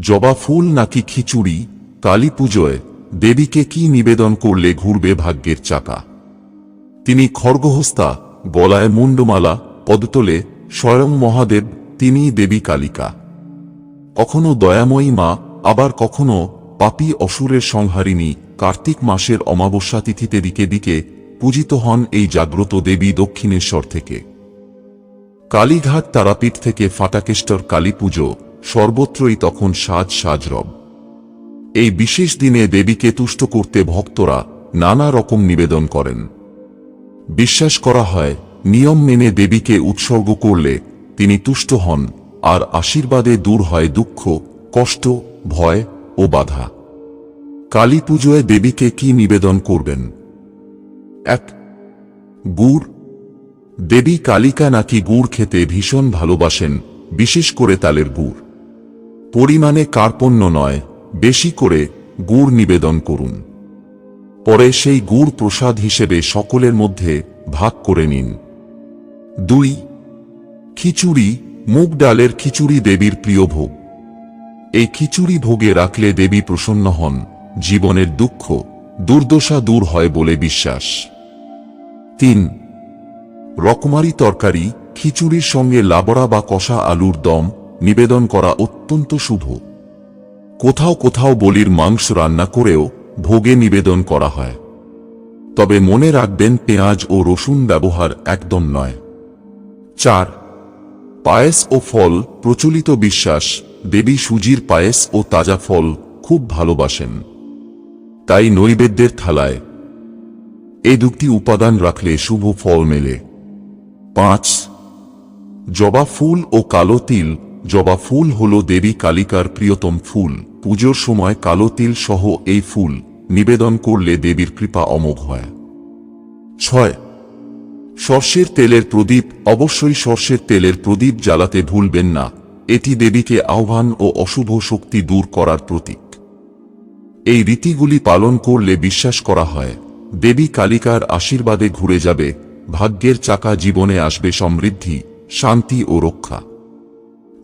জবা ফুল নাকি খিচুড়ি, কালী পুজোয় দেবীকে কি নিবেদন করলে ঘুরবে ভাগ্যের চাকা? তিনি খড়গহস্তা, গলায় মুন্ডমালা পদতলে স্বয়ং মহাদেব, তিনিই দেবী কালিকা। কখনো দয়াময়ী মা, আবার কখনো পাপী অসুরের সংহারিণী কার্তিক মাসের অমাবস্যা তিথিতে দিকে দিকে পূজিত হন এই জাগ্রত দেবী দক্ষিণেশ্বর থেকে। কালীঘাট তারাপীঠ থেকে ফাটাকেষ্টর কালী পুজো সর্বত্রই তখন সাজ সাজ রব। এই বিশেষ দিনে দেবীকে তুষ্ট করতে ভক্তরা নানা রকম নিবেদন করেন। বিশ্বাস করা হয়, নিয়ম মেনে দেবীকে উৎসর্গ করলে তিনি তুষ্ট হন আর আশীর্বাদে দূর হয় দুঃখ, কষ্ট, ভয় ও বাধা। কালী পুজোয় দেবীকে কি নিবেদন করবেন? এক, গুড়। দেবী কালিকা নাকি গুড় খেতে ভীষণ ভালোবাসেন, বিশেষ করে তালের গুড়। পরিমাণে কার্পণ্য নয়, বেশি করে গুড় নিবেদন করুন। পরে সেই গুড় প্রসাদ হিসেবে সকলের মধ্যে ভাগ করে নিন। দুই, খিচুড়ি, মুগ ডালের খিচুড়ি দেবীর প্রিয় ভোগ। এই খিচুড়ি ভোগে রাখলে দেবী প্রসন্ন হন, জীবনের দুঃখ, দুর্দশা দূর হয় বলে বিশ্বাস। তিন, রকমারি তরকারি, খিচুড়ির সঙ্গে লাবড়া বা কষা আলুর দম নিবেদন করা অত্যন্ত শুভ। কোথাও কোথাও বলির মাংস রান্না করেও ভোগে নিবেদন করা হয়। তবে মনে রাখবেন পেঁয়াজ ও রসুন ব্যবহার একদম নয়। চার, পায়েস ও ফল প্রচলিত বিশ্বাস, দেবী সুজির পায়েস ও তাজা ফল খুব ভালোবাসেন। তাই নৈবেদ্যের থালায় এই দুটি উপাদান রাখলে শুভ ফল মেলে। পাঁচ, জবা ফুল ও কালো তিল জবা ফুল হল দেবী কালিকার প্রিয়তম ফুল। পুজোর সময় কালো তিল সহ এই ফুল নিবেদন করলে দেবীর কৃপা অমোঘ হয়। ছয়, সর্ষের তেলের প্রদীপ। অবশ্যই সর্ষের তেলের প্রদীপ জ্বালাতে ভুলবেন না। এটি দেবীকে আহ্বান ও অশুভ শক্তি দূর করার প্রতীক। এই রীতিগুলি পালন করলে বিশ্বাস করা হয়, দেবী কালিকার আশীর্বাদে ঘুরে যাবে, ভাগ্যের চাকা জীবনে আসবে সমৃদ্ধি, শান্তি ও রক্ষা।